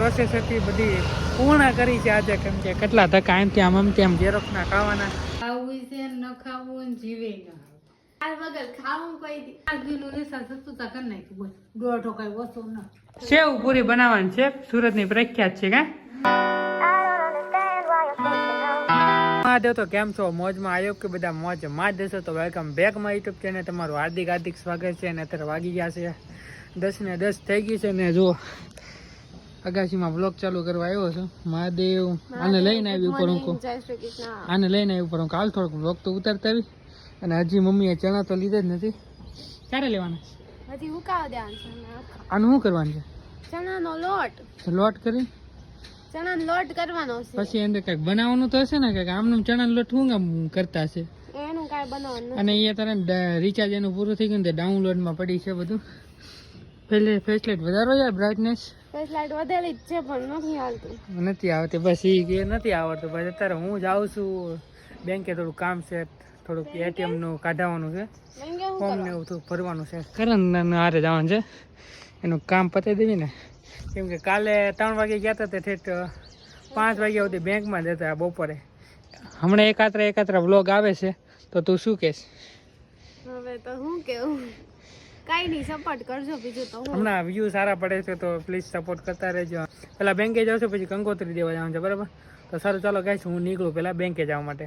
Process હતી બધી પૂર્ણ કરી છે આજે કેમ કે કેટલા ધક્કા એમથી આમ તેમ ઝેરોક્ષના ખાવાના. ખાવું છે ન ખાવું જીવે ન સેવ પૂરી બનાવવાની છે સુરતની પ્રખ્યાત છે કા? મહાદેવ તો કેમ છો? મોજમાં આવ્યો કે બધા મોજમાં દેશો તો વેલકમ બેકમાં યુટ્યુબ ચેનલ તમારું હાર્દિક હાર્દિક સ્વાગત છે અને અત્યારે વાગી ગયા છે દસ ને દસ થઈ ગઈ છે ને જો અગાસીમાં બ્લોગ ચાલુ કરવા આવ્યો છું. મહાદેવ આને લઈને આવી ઉપર હું આને લઈને આવી ઉપર હું કાલ થોડોક બ્લોગ તો ઉતારતા આવી. અને હજી મમ્મીએ ચણા તો લીધા જ નથી. ક્યારે લેવાના? હજી ઉકાવ દેવાનું. આનું શું કરવાનું છે? ચણાનો લોટ. લોટ કરી? ચણાનો લોટ કરવાનો છે. પછી અંદર કંઈક બનાવવાનું તો હશે ને? કંઈક આમનું ચણાનો લોટ શું કામ કરતા હશે? એનું કાંઈ બનાવવાનું અને એ તારે રિચાર્જ એનું પૂરું થઈ ગયું ને તે ડાઉનલોડમાં પડી છે બધું. પેલે ફેસલેટ વધારો યાર બ્રાઇટનેસ ફેસ લાઇટ વધેલી જ છે પણ નથી હાલતું નથી આવતી બસ એ કે નથી આવડતું. બસ અત્યારે હું જાઉં છું. બેંકે થોડું કામ છે થોડુંક એટીએમનું કાઢવાનું છે. ફોર્મ ને એવું થોડું ભરવાનું છે. કરણ હારે જવાનું છે. એનું કામ પતાવી દેવી ને. કેમ કે કાલે ત્રણ વાગે ગયા હતા તે ઠેઠ પાંચ વાગ્યા સુધી બેંકમાં જ હતા બપોરે. હમણાં એકાત્ર એકાત્ર વ્લોગ આવે છે. તો તું શું કહેશ? હવે તો હું કેવું કાંઈ નહીં સપોર્ટ કરજો બીજું તો હમણાં વ્યૂ સારા પડે છે તો પ્લીઝ સપોર્ટ કરતા રહેજો. પેલા બેંકે જાઉં છું, પછી કંકોત્રી દેવા જવાનું છે, બરાબર? તો સારું, ચાલો ગાઈશ હું નીકળું પેલા બેંકે જવા માટે.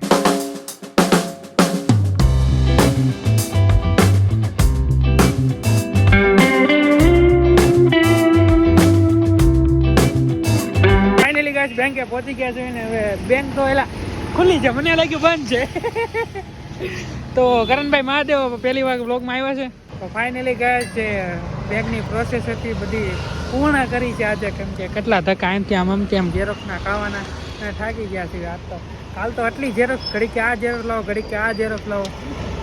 બેંકે પહોંચી ગયા છે ને હવે બેંક તો એલા ખુલ્લી છે, મને લાગ્યું બંધ છે. તો કરણભાઈ મહાદેવ પહેલી વાર બ્લોગમાં આવ્યા છે. તો ફાઇનલી ગયા છે બેગની પ્રોસેસ હતી, બધી પૂર્ણ કરી છે આજે, કેમ કે કેટલા ધક્કા એમથી આમ આમથી આમ ઝેરોક્ષના ખાવાના થાકી ગયા છે આજ તો. કાલ તો આટલી ઝેરોક્ષ ઘડી કે આ ઝેરોક્ષ લાવો, ઘડી કે આ ઝેરોક્ષ લાવો.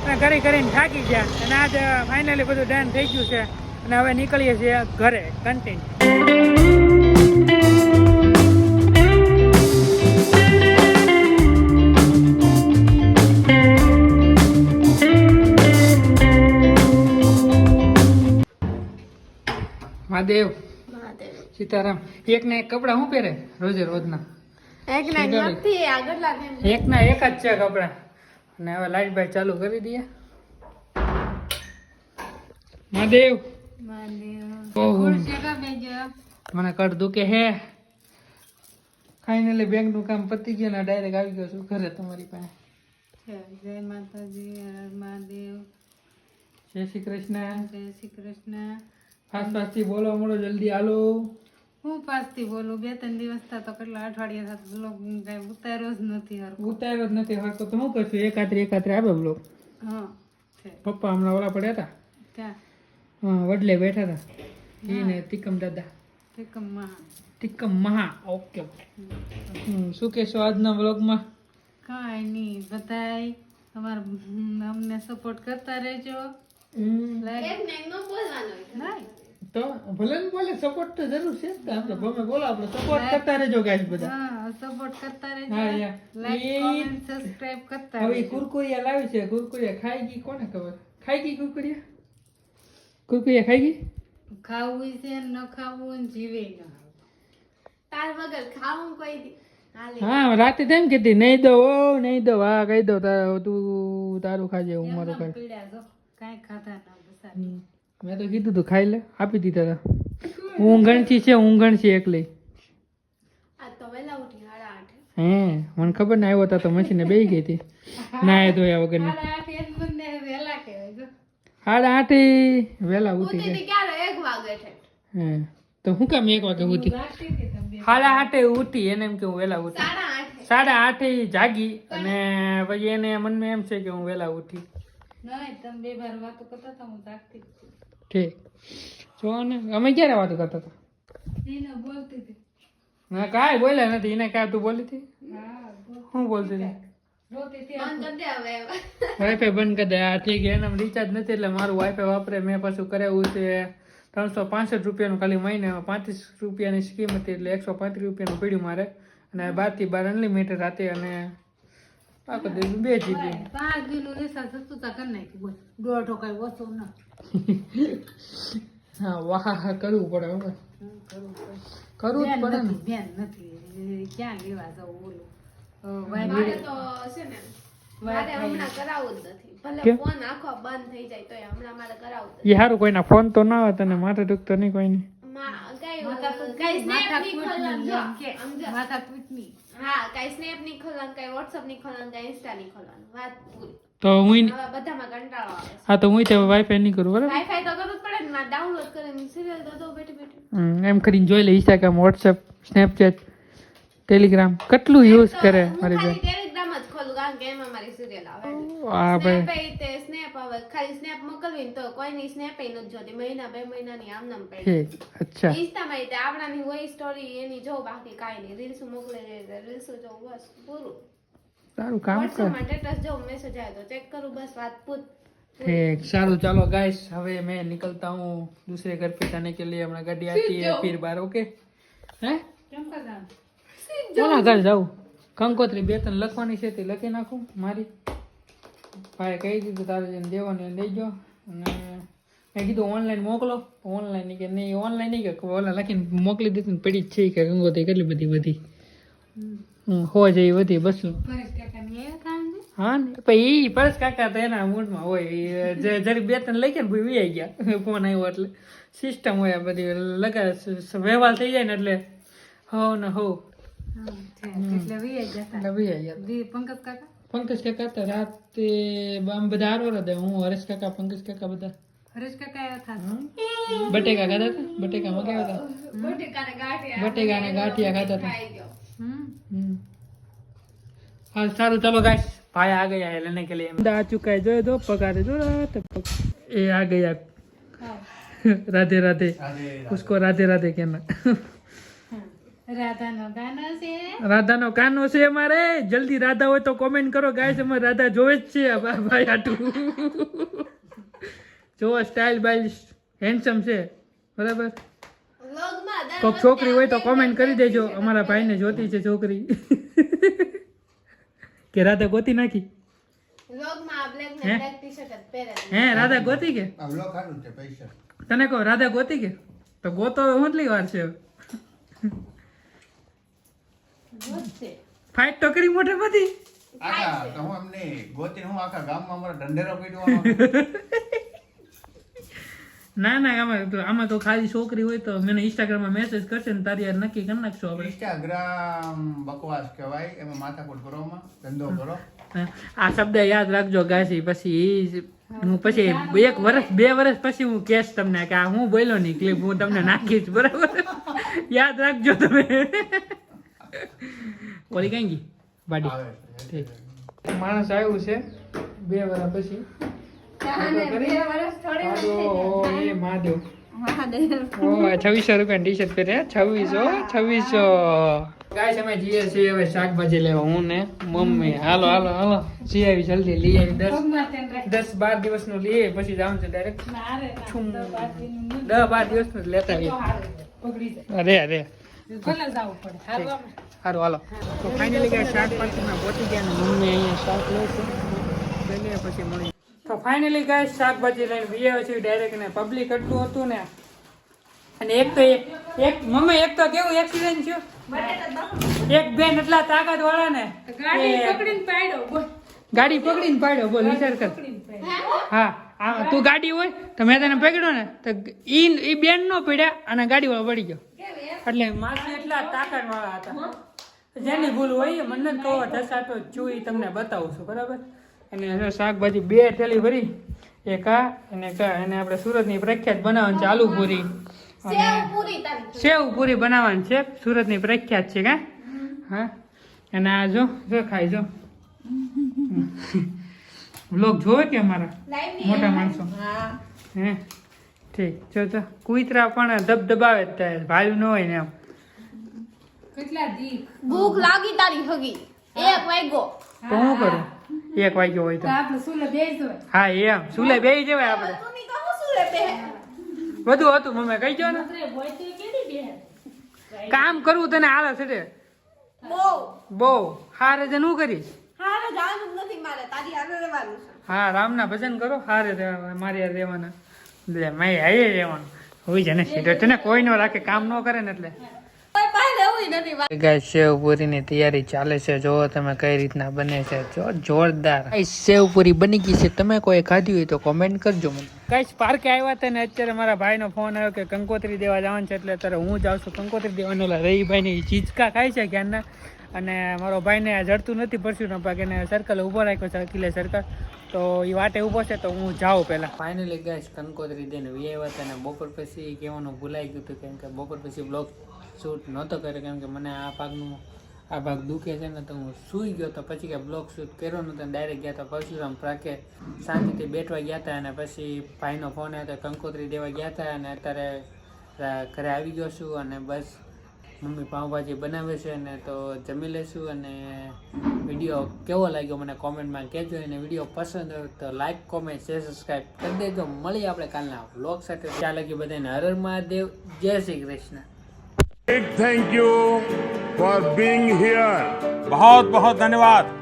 અને કરી કરીને થાકી ગયા. અને આજે ફાઇનલી બધું ડન થઈ ગયું છે. અને હવે નીકળીએ છીએ ઘરે કન્ટિન્યુ મહાદેવ. સીતારામ. એક ને એક કપડા શું પહેરે? રોજે રોજના. એક ના. એક ના એક જ છે કપડા. અને હવે લાઈટ ભાઈ ચાલુ કરી દઈએ. મહાદેવ. મને કટ દુખે હે. ફાઇનલી બેંકનું કામ પતી ગયું ને ડાયરેક્ટ આવી ગયો છું ઘરે તમારી પાસે. જય માતાજી મહાદેવ. જય શ્રી કૃષ્ણ. જય શ્રી કૃષ્ણ. ફાસ્ટ ફાસ્ટથી બોલો મળો જલ્દી હાલો. હું ફાસ્ટથી બોલું? બે ત્રણ દિવસ થા તો કેટલા અઠવાડિયા થતા બ્લોગ કઈ ઉતાર્યો જ નથી હરખો. ઉતાર્યો જ નથી હરતો તો શું કરશું? એકાત્રે એકાત્રે આવે બ્લોગ હા પપ્પા હમણાં ઓલા પડ્યા હતા ત્યાં હા વડલે બેઠા હતા ઈ ને તિકમ દાદા. મહા તિકમ મહા ઓકે શું કહેશો આજના વ્લોગમાં કાંઈ નહીં. બધાય તમારે અમને સપોર્ટ કરતા રહેજો. તો ભલે બોલે સપોર્ટ તો જરૂર છે. આપણે ગમે બોલો આપણે સપોર્ટ કરતા રહેજો ગાઈસ બધા. હા સપોર્ટ કરતા રહેજો. હા યા. લાઈક કોમેન્ટ સબસ્ક્રાઇબ કરતા હવે કુરકુરિયા લાવી છે. કુરકુરિયા ખાઈ ગઈ કોને ખબર? ખાઈ ગઈ કુરકુરિયા? કુરકુરિયા ખાઈ ગઈ? ખાવું છે ન ખાવું જીવે ન તાર વગર ખાવું કોઈ દી. હા રાતે તેમ કીધી નહીં દો ઓ નહીં દો હા કહી દો તાર- તું તારું ખાજે હું મારું ખાઈ કાંઈ ના મેં તો કીધું તું ખાઈ લે આપી દીધા હતા છે એકલી. આ તો વહેલા ઉઠી સાડા આઠે. હે મને ખબર ના આવ્યો હતા તો મશીને બેસી ગઈ હતી. નાય ધોયા વગર સાડા આઠ મને કહેવાય જો. આઠે વેલા ઉઠી ગઈ ક્યારે એક વાગે ઠેઠ હે તો હું કામ એક વાગે ઉઠી? સાડા આઠે ઉઠી એને એમ કે હું વહેલા ઉઠી. સાડા આઠે. જાગી અને પછી એને મનમાં એમ છે કે હું વહેલા ઉઠી. હતા હતી. ઠીક. જો ને અમે ક્યારે વાતો કરતા હતા? ના કાંઈ બોલ્યા નથી એને કાંઈ તું બોલી હતી? હા શું બોલતી હતી? હતી વાઈફાઈ બંધ કરી દે આ ઠીક એને રિચાર્જ નથી એટલે મારું વાઈફાઈ વાપરે મેં પાછું કરાવ્યું છે ત્રણસો પાંસઠ રૂપિયાનું ખાલી મહિને પાંત્રીસ રૂપિયાની સ્કીમ હતી એટલે એકસો પાંત્રીસ રૂપિયાનું પડ્યું મારે. અને બારથી બાર અનલિમિટેડ રાતે અને બે જીબી પાંચ કિલો તા કરી નાખી બોલ. દોઢો કઈ ઓછું ના. હા વાહ કરવું પડે હવે કરવું જ પડે ને. નથી બેન નથી. ક્યાં લેવા જવું ઓલું મારે તો છે ને મારે હમણાં કરાવવું જ નથી. ભલે ફોન આખો બંધ થઈ જાય તોય હમણાં મારે કરાવવું એ સારું કોઈના ફોન તો ના હોય તને માથે દુખતો નહીં કોઈની. નથી. મા- કાંઈ, માથાકૂટ હા કાંઈ સ્નેપ નહીં ખોલવાનું કાંઈ વોટ્સઅપ નહીં ખોલવાનું કાંઈ ઇન્સ્ટા નહીં ખોલવાનું વાત પૂરી. તો હું બધામાં કંટાળો આવે હા તો હું તે વાઈફાઈ નહીં કરું બરાબર? વાઈફાઈ તો કરવું જ પડે ને ડાઉનલોડ કરીને સિરિયલ તો દો બેઠી બેઠી. હમ, એમ કરીને જોઈ લે ઇન્સ્ટાગ્રામ વોટ્સએપ સ્નેપચેટ ટેલિગ્રામ કેટલું યુઝ કરે મારી બેન? કારણ કે એમાં મારી સિરિયલ આવે આ ભાઈ સ્નેપ એ તે સ્નેપ આવે ખાલી સ્નેપ મોકલવી ને તો કોઈની સ્નેપ એ નથી જોતી મહિના બે મહિનાની આમ નામ પડી ઠીક અચ્છા ઇન્સ્ટામાં તે આપણાની હોય સ્ટોરી એની જો બાકી કાંઈ નહીં રીલ્સ મોકલે રીલ્સ જો બસ પૂરું સારું કામ કર વોટ્સઅપમાં સ્ટેટસ જો મેસેજ આવે તો ચેક કરું બસ વાત પૂત ठीक सारू चलो गाइस હવે मैं निकलता हूँ दूसरे घर पे जाने के लिए हमारा गाड़ी आती है फिर बार ओके હે કેમ કરવાનું? કોના ઘર જાઉં કંકોત્રી બે ત્રણ લખવાની છે તે લખી નાખું મારી. ભાઈ કહી દીધું તારે જેને દેવાનું એને ગયો અને મેં કીધું ઓનલાઈન મોકલો. ઓનલાઈન કે નહીં ઓનલાઈન નહીં કે ઓલા લખીને મોકલી દીધું ને પડી જ છે કે કંકોત્રી કેટલી બધી વધી. હો જેવી વધી બસો? હા ને પછી એ પરેશ કાકા તો એના મૂડમાં હોય. જરી બે ત્રણ લઈ ગયા ને ભાઈ વી ગયા. ફોન આવ્યો એટલે. સિસ્ટમ હોય આ બધી લગા વ્યવહાર થઈ જાય ને એટલે. હો ને હો પંકજ કાકા પંકજ કાકા તો રાતે આમ બધા હારો હતા હું હરેશ કાકા પંકજ કાકા બધા હરેશ કાકા આવ્યા હતા હમ. બટેકા ખાધા હતા બટેકા મગાવ્યા હતા બટેકાને ગાંઠિયા બટેકા ને ગાંઠિયા ખાધા હતા ખાઈ ગયો હમ हम्म। हाँ सारू चलो गाइस भाई आ गया है लेने के लिए आ चुका है जो दो पकारे जो रात पक... ये आ गया राधे राधे उसको राधे राधे कहना રાધાનો ગાનો છે. રાધા નો કાનો છે અમારે. જલ્દી રાધા હોય તો કોમેન્ટ કરો. ગાઈસ અમારે રાધા જોવે જ છે. ભાઈ આટલું. જોવો સ્ટાઇલ બાઇલ હેન્ડસમ છે. બરાબર? કોક છોકરી હોય તો કોમેન્ટ કરી દેજો. અમારા ભાઈને જોતી છે છોકરી. કે રાધા ગોતી નાખી? હે? છે. હે રાધા ગોતી કે? છે તને કહો રાધા ગોતી કે? તો ગોતો કેટલી વાર છે. ફાઇટ તો કરી મોટે બધી. આખા તો હું એમને ગોતી હું આખા ગામમાં અમારા ઢંઢેરો પીડવાનો ના ના આમાં તો આમાં તો ખાલી છોકરી હોય તો મને ઇન્સ્ટાગ્રામમાં મેસેજ કરશે ને તારી યાર નક્કી કરી નાખશો આપણે. ઇન્સ્ટાગ્રામ બકવાસ કહેવાય એમાં માથાકૂટ કરવામાં ધંધો કરો. આ શબ્દ યાદ રાખજો ગાસી પછી હું પછી એક વર્ષ બે વર્ષ પછી હું કેશ તમને કે આ હું બોલ્યો નહીં ક્લિપ હું તમને નાખીશ બરાબર? યાદ રાખજો તમે. ઓલી કઈ ગઈ બાડી ઠીક. માણસ આવ્યું છે બે વર્ષ પછી. છવ્વીસો રૂપિયા ટી શર્ટ પહેરે છવ્વીસો છવ્વીસો. ગાય અમે જઈએ છીએ હવે શાકભાજી લેવા. હું ને મમ્મી. હાલો હાલો હાલો. જઈ આવી? જલ્દી લઈ આવી. દસ. દસ બાર દિવસનું લઈએ પછી જાઉં છે ડાયરેક્ટ. દસ બાર દિવસનું લેતા. અરે અરે. સારું હાલો. તો ફાઇનલી ગાય શાક પાર્ટીમાં પહોંચી ગયા ને મમ્મી અહીંયા શાક લે છે. લઈ પછી મળી. તો ફાઇનલી ગાય શાકભાજી લઈને વીએ છે ડાયરેક્ટ ને પબ્લિક એટલું હતું ને. અને એક તો એક એક મમ્મી એક તો કેવું એક્સિડન્ટ થયું? એક બેન એટલા તાકાત વાળા ને ગાડી પકડીને પાડ્યો. બોલ. ગાડી પકડીને પાડ્યો બોલ વિચાર કર. હા? હા તું ગાડી હોય તો મેં તને પકડ્યો ને તો ઈ ઈ બેન નો પડ્યા અને ગાડી વાળો પડી ગયો. એટલે માસી એટલા તાકાત વાળા હતા જેની ભૂલ હોય એ મને કહો ધસાતો છું ઈ તમને બતાવું છું બરાબર? અને શાકભાજી બે થેલી ભરી એક આ અને કા અને આપણે સુરતની પ્રખ્યાત બનાવવાની છે આલુ પૂરી. સેવ અને સેવ પૂરી બનાવવાની છે સુરતની પ્રખ્યાત છે કા? હા? અને આ જો જો ખાઈ જો. લોક જોવે કે અમારા? મોટા માણસો? હે? ઠીક. જો તો કુતરા પણ ધબધબાવે જ થાય. ભાઈ ન હોય ને એમ. કેટલા દી? ભૂખ લાગી તારી હગી. એક વાગ્યો. તો હું કરું? એક વાગ્યો હોય તો. તો આપણે સુલે બેસી હોય. હા એમ. સુલે બેસી જવાય આપણે. તું ની કહું બે બધું હતું મમ્મી. કઈ જો ને? કામ કરવું તને હાલે છે બહુ. બહુ. હારે તે શું કરીશ? હારે જવાનું જ નથી મારે. તારી હારે રહેવાનું છે. હા રામના ભજન કરો. હારે રહેવા- મારી હારે રહેવાના. લે મેં આવી રહેવાનું. હોય છે ને સીધો તને કોઈ ન રાખે કામ ન કરે ને એટલે. નથી ગાય સેવ તૈયારી ચાલે છે. જો તમે કઈ રીતના બને છે. જો જોરદાર. ગાઈસ સેવ બની ગઈ છે. તમે કોઈ ખાધી હોય તો કોમેન્ટ કરજો મને. ગાઈસ પાર્કે આવ્યા હતા ને અત્યારે મારા ભાઈનો ફોન આવ્યો કે કંકોત્રી દેવા જવાનું છે એટલે અત્યારે હું જાઉં છું કંકોત્રી દેવાનું ઓલા રહીભાઈની ચીચકા ખાય છે ક્યારના? અને મારો ભાઈને જડતું નથી પરસ્યું નપાક એને સર્કલ ઊભો રાખ્યો છે કિલ્લે સર્કલ તો એ વાટે ઊભો છે, તો હું જાઉં પહેલાં. ફાઇનલી ગાઈસ કંકોત્રી દઈને વી આવ્યા હતા અને બપોર પછી કહેવાનું ભૂલાઈ ગયું હતું, કેમ કે બપોર પછી બ્લોગ શૂટ નહોતો કર્યો, કેમ કે મને આ ભાગનું, આ ભાગ દુખે છે ને તો હું સૂઈ ગયો તો પછી કે બ્લોક શૂટ કર્યો નહોતો ડાયરેક્ટ ગયા હતા પરશુરામ પ્રાકે શાંતિથી બેઠવા ગયા હતા અને પછી ભાઈનો ફોન આવ્યો કંકોત્રી દેવા ગયા હતા અને અત્યારે ઘરે આવી ગયો છું અને બસ મમ્મી પાઉંભાજી બનાવે છે ને તો જમી લેશું અને વિડીયો કેવો લાગ્યો મને કોમેન્ટમાં કહેજો અને વિડીયો પસંદ હોય તો લાઈક કોમેન્ટ શેર સબસ્ક્રાઈબ કરી દેજો મળીએ આપણે કાલના વ્લોગ સાથે ત્યાં લગી બધાને હર હર મહાદેવ જય Shri Krishna Big thank you for being here. बहुत बहुत धन्यवाद